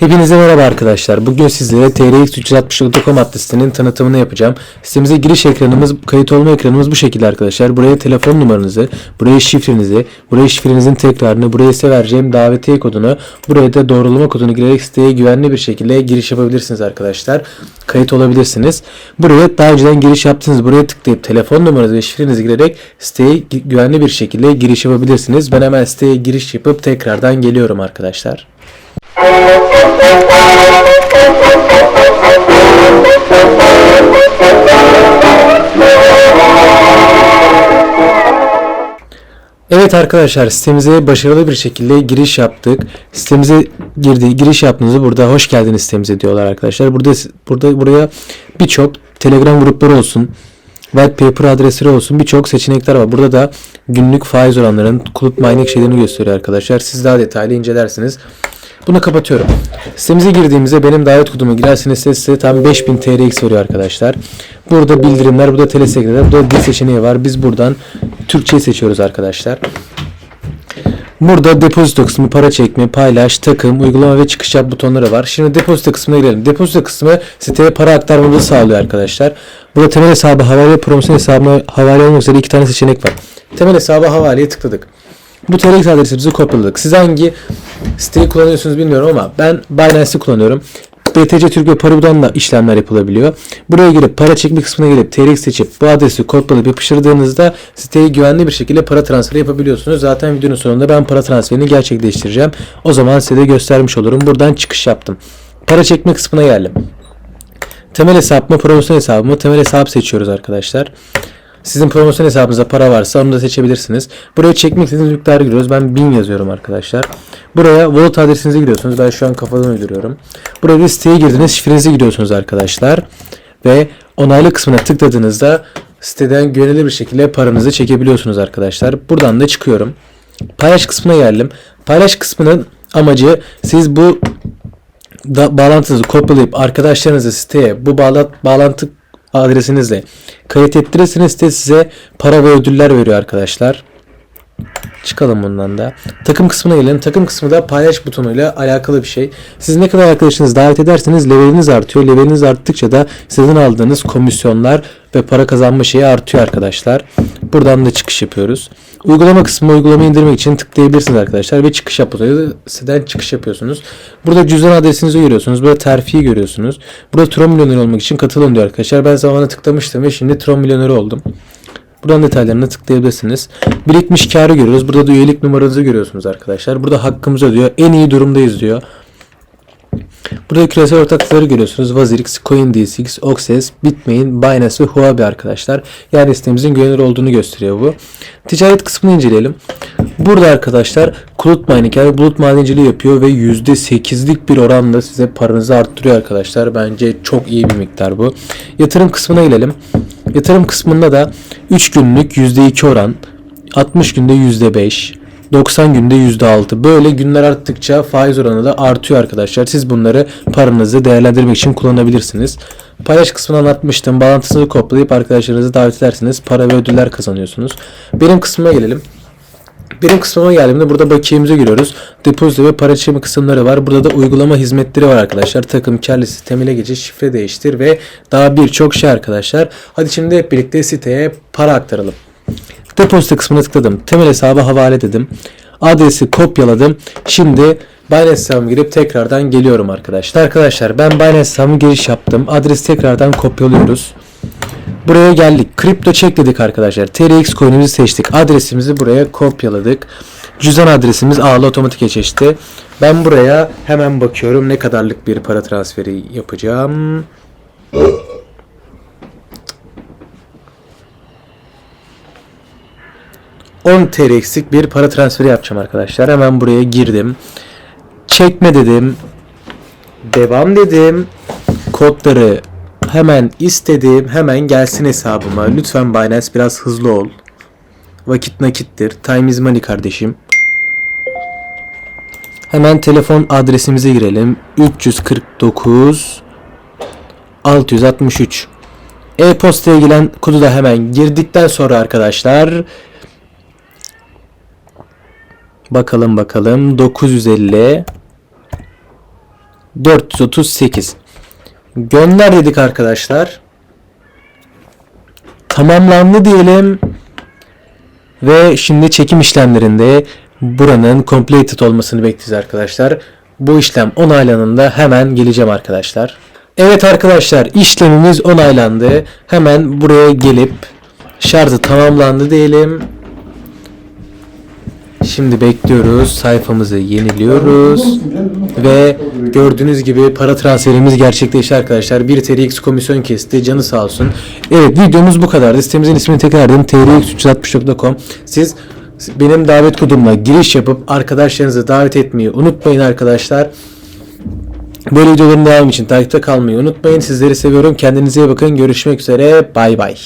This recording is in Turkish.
Hepinize merhaba arkadaşlar. Bugün sizlere TRX360.com adlı sitenin tanıtımını yapacağım. Sitemize giriş ekranımız, kayıt olma ekranımız bu şekilde arkadaşlar. Buraya telefon numaranızı, buraya şifrenizi, buraya şifrenizin tekrarını, buraya size vereceğim davetiye kodunu, buraya da doğrulama kodunu girerek siteye güvenli bir şekilde giriş yapabilirsiniz arkadaşlar. Kayıt olabilirsiniz. Buraya daha önceden giriş yaptınız. Buraya tıklayıp telefon numaranızı ve şifrenizi girerek siteye gü- güvenli bir şekilde giriş yapabilirsiniz. Ben hemen siteye giriş yapıp tekrardan geliyorum arkadaşlar. Evet arkadaşlar sitemize başarılı bir şekilde giriş yaptık. Sitemize girdi giriş yaptığınızda burada hoş geldiniz sitemize diyorlar arkadaşlar. Burada burada buraya birçok Telegram grupları olsun, white paper adresleri olsun birçok seçenekler var. Burada da günlük faiz oranlarının kulüp mining şeylerini gösteriyor arkadaşlar. Siz daha detaylı incelersiniz. Bunu kapatıyorum. Sitemize girdiğimizde benim davet kodumu girerseniz size, size tam 5000 TRX veriyor arkadaşlar. Burada bildirimler, burada telesekreter, burada dil seçeneği var. Biz buradan Türkçeyi seçiyoruz arkadaşlar. Burada depozito kısmı, para çekme, paylaş, takım, uygulama ve çıkış yap butonları var. Şimdi depozito kısmına girelim. Depozito kısmı siteye para aktarmamızı sağlıyor arkadaşlar. Burada temel hesabı, havale promosyon hesabına havale olmak üzere iki tane seçenek var. Temel hesabı havaleye tıkladık. Bu TRX adresimizi kopyaladık. Siz hangi siteyi kullanıyorsunuz bilmiyorum ama ben Binance'i kullanıyorum. BTC Türk ve Paribu'dan da işlemler yapılabiliyor. Buraya girip para çekme kısmına gelip TRX seçip bu adresi kopyalayıp yapıştırdığınızda siteye güvenli bir şekilde para transferi yapabiliyorsunuz. Zaten videonun sonunda ben para transferini gerçekleştireceğim. O zaman size de göstermiş olurum. Buradan çıkış yaptım. Para çekme kısmına geldim. Temel hesap mı, promosyon hesabı mı? Temel hesap seçiyoruz arkadaşlar. Sizin promosyon hesabınızda para varsa onu da seçebilirsiniz. Buraya çekmek istediğiniz miktarı giriyoruz. Ben 1000 yazıyorum arkadaşlar. Buraya wallet adresinizi giriyorsunuz. Ben şu an kafadan uyduruyorum. Buraya bir siteye girdiniz. Şifrenizi giriyorsunuz arkadaşlar. Ve onaylı kısmına tıkladığınızda siteden güvenilir bir şekilde paranızı çekebiliyorsunuz arkadaşlar. Buradan da çıkıyorum. Paylaş kısmına geldim. Paylaş kısmının amacı siz bu da bağlantınızı kopyalayıp arkadaşlarınızı siteye bu bağla bağlantı adresinizle kayıt ettirirseniz site size para ve ödüller veriyor arkadaşlar. Çıkalım bundan da. Takım kısmına gelelim. Takım kısmı da paylaş butonuyla alakalı bir şey. Siz ne kadar arkadaşınızı davet ederseniz leveliniz artıyor. Leveliniz arttıkça da sizin aldığınız komisyonlar ve para kazanma şeyi artıyor arkadaşlar. Buradan da çıkış yapıyoruz. Uygulama kısmı uygulamayı indirmek için tıklayabilirsiniz arkadaşlar ve çıkış yapıyorsunuz. Siteden çıkış yapıyorsunuz. Burada cüzdan adresinizi görüyorsunuz. Burada terfiyi görüyorsunuz. Burada Tron milyoner olmak için katılın diyor arkadaşlar. Ben zamanında tıklamıştım ve şimdi Tron milyoneri oldum. Buradan detaylarına tıklayabilirsiniz. Birikmiş karı görüyoruz. Burada da üyelik numaranızı görüyorsunuz arkadaşlar. Burada hakkımızı ödüyor. En iyi durumdayız diyor. Burada küresel ortaklıkları görüyorsunuz. Vazirix, CoinDesk, Oxes, Bitmain, Binance ve Huobi arkadaşlar. Yani sitemizin güvenilir olduğunu gösteriyor bu. Ticaret kısmını inceleyelim. Burada arkadaşlar bulut mining yani bulut madenciliği yapıyor ve %8'lik bir oranla size paranızı arttırıyor arkadaşlar. Bence çok iyi bir miktar bu. Yatırım kısmına gelelim. Yatırım kısmında da 3 günlük %2 oran, 60 günde %5, 90 günde %6. Böyle günler arttıkça faiz oranı da artıyor arkadaşlar. Siz bunları paranızı değerlendirmek için kullanabilirsiniz. Paylaş kısmını anlatmıştım. Bağlantısını kopyalayıp arkadaşlarınızı davet edersiniz. Para ve ödüller kazanıyorsunuz. Benim kısmıma gelelim. Benim kısmıma geldiğimde burada bakiyemize giriyoruz. Depozito ve para çekme kısımları var. Burada da uygulama hizmetleri var arkadaşlar. Takım, kar listesi, temele geçiş, şifre değiştir ve daha birçok şey arkadaşlar. Hadi şimdi hep birlikte siteye para aktaralım. Depozito kısmına tıkladım. Temel hesabı havale dedim. Adresi kopyaladım. Şimdi Binance hesabıma girip tekrardan geliyorum arkadaşlar. Arkadaşlar ben Binance hesabıma giriş yaptım. Adresi tekrardan kopyalıyoruz. Buraya geldik. Kripto çek dedik arkadaşlar. TRX coin'imizi seçtik. Adresimizi buraya kopyaladık. Cüzdan adresimiz ağlı otomatik geçişti. Ben buraya hemen bakıyorum ne kadarlık bir para transferi yapacağım. ...10 TRX'lik bir para transferi yapacağım arkadaşlar. Hemen buraya girdim. Çekme dedim. Devam dedim. Kodları hemen istedim. Hemen gelsin hesabıma. Lütfen Binance biraz hızlı ol. Vakit nakittir. Time is money kardeşim. Hemen telefon adresimize girelim. 349 663 E-postaya gelen kodu da hemen girdikten sonra arkadaşlar bakalım bakalım 950 438. Gönder dedik arkadaşlar. Tamamlandı diyelim. Ve şimdi çekim işlemlerinde buranın completed olmasını bekleyeceğiz arkadaşlar. Bu işlem onaylanında hemen geleceğim arkadaşlar. Evet arkadaşlar işlemimiz onaylandı. Hemen buraya gelip şarjı tamamlandı diyelim. Şimdi bekliyoruz. Sayfamızı yeniliyoruz. Ve gördüğünüz gibi para transferimiz gerçekleşti arkadaşlar. 1 TRX komisyon kesti. Canı sağ olsun. Evet videomuz bu kadardı. Sitemizin ismini tekrar edeyim. trx360.com Siz benim davet kodumla giriş yapıp arkadaşlarınızı davet etmeyi unutmayın arkadaşlar. Böyle videoların devamı için takipte kalmayı unutmayın. Sizleri seviyorum. Kendinize iyi bakın. Görüşmek üzere. Bay bay.